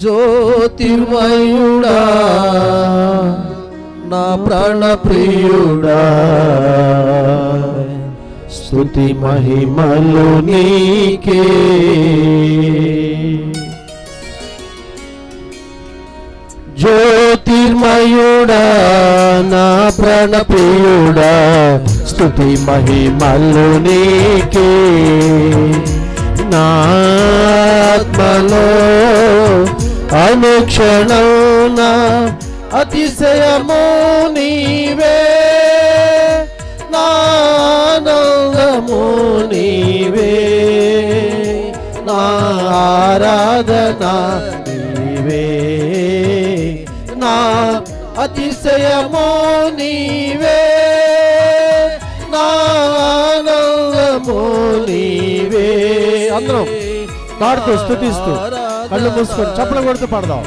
జ్యోతిర్మయుడా నా ప్రాణ ప్రియుడా స్తుతి మహిమలు నీకే జ్యోతిర్మయుడా నా ప్రాణ ప్రియుడా స్తుతి మహిమలు నీకే నా ఆత్మలో అనుక్షణం అతిశయము నీవే. నానందము నీవే. నా ఆరాధన నీవే. నా అతిశయము నీవే. నానందము నీవే. అందరం పాడుతూ స్థుతిస్తూ. కళ్ళు మూసుకొని చప్పలు కొడుతూ పడదాం.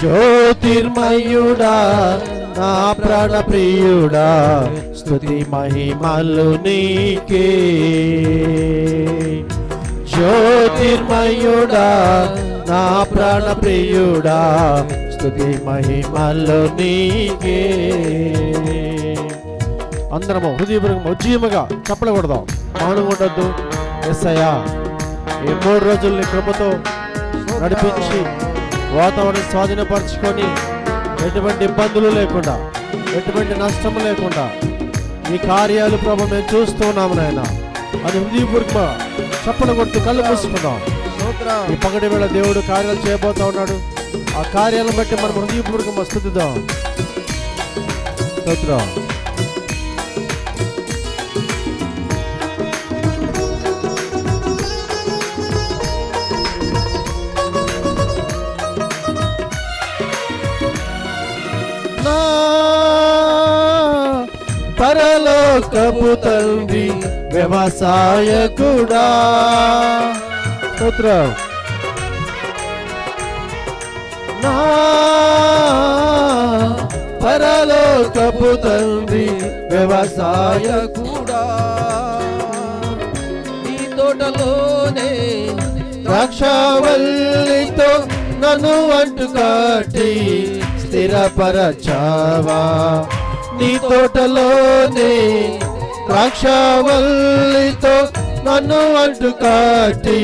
జ్యోతిర్మయుడా నా ప్రాణ ప్రియుడా స్తుతి మహిమలు నీకే. జ్యోతిర్మయుడా నా ప్రాణ ప్రియుడా స్థుతి మహిమలు నీకే. అందరము హృదయపూర్వకం ఉజ్జీయముగా చెప్పలకూడదాం కొడదాం. మౌనం ఉండొద్దు. ఎస్ఐయా ఈ మూడు రోజుల్ని కృపతో నడిపించి వాతావరణం స్వాధీనపరచుకొని ఎటువంటి ఇబ్బందులు లేకుండా ఎటువంటి నష్టము లేకుండా ఈ కార్యాలు ప్రభు మేము చూస్తున్నాము నాయన. అది హృదయపూర్వక చప్పన కొడుతూ కళ్ళు మూసుకుందాం. ఈ పగటి వేళ దేవుడు కార్యాలు చేయబోతా ఉన్నాడు. ఆ కార్యాలను బట్టి మనం హృదయపూర్వకం స్థుతిద్దాం. స్తోత్రం. పరలోకపు తండ్రి వ్యవసాయకుడా. స్తోత్రం. నా పరలోకపు తండ్రి వ్యవసాయకుడా. ఈ తోటలోనే ద్రాక్షవల్లితో నన్ను అంటు కాటి స్థిరపరచావా. నీ తోటలోనే ద్రాక్షవల్లితో నన్ను అంటు కాటి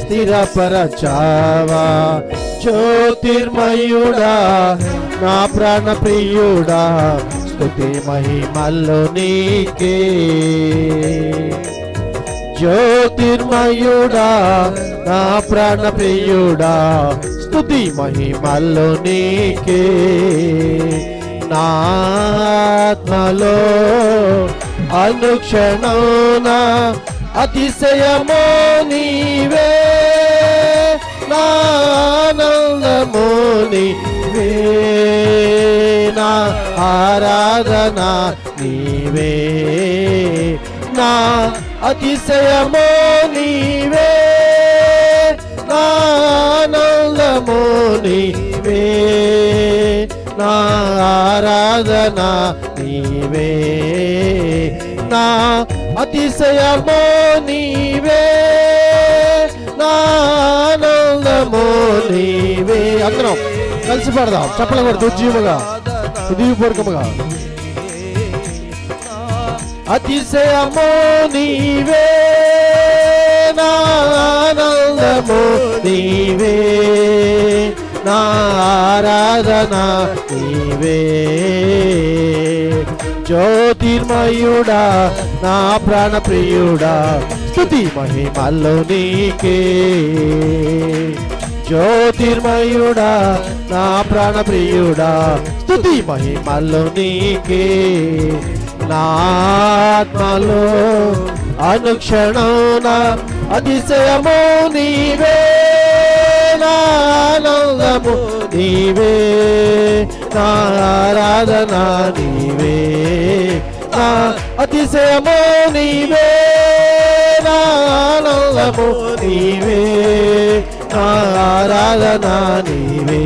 స్థిరపరచావా? జ్యోతిర్మయుడా నా ప్రాణ ప్రియుడా స్థుతి మహిమల్లో నీకే. జ్యోతిర్మయుడా నా ప్రాణ ప్రియుడా స్థుతి మహిమల్లో నీకే. నాత్మలో ఆత్మలో అనుక్షణం అతిశయమో నీవే నా ఆనందమో నీవే నా ఆరాధన నీవే నా అతిశయమో నీవే నా నీవే నా ఆరాధన నీవే. నా అతిశయమో నీవే. నా ఆనందమో నీవే. అందరం కలిసి పడదాం. చెప్పలు కూడా దుర్జీవుగా హృదయపూర్వకముగా. అతిశయమో నీవే. నా నీవే. నా ఆరాధన నీవే. జ్యోతిర్మయుడా నా ప్రాణప్రియుడా స్థుతి మహిమల్లో నీకే. జ్యోతిర్మయుడా నా ప్రాణప్రియుడా స్థుతి మహిమల్లో నీకే. నాత్మలో అనుక్షణం నా అతిశయము నీవే నీవే నా ఆరాధన నీవే నా అతిశయము నీవే నా ఆనందము నీవే నా ఆరాధన నీవే.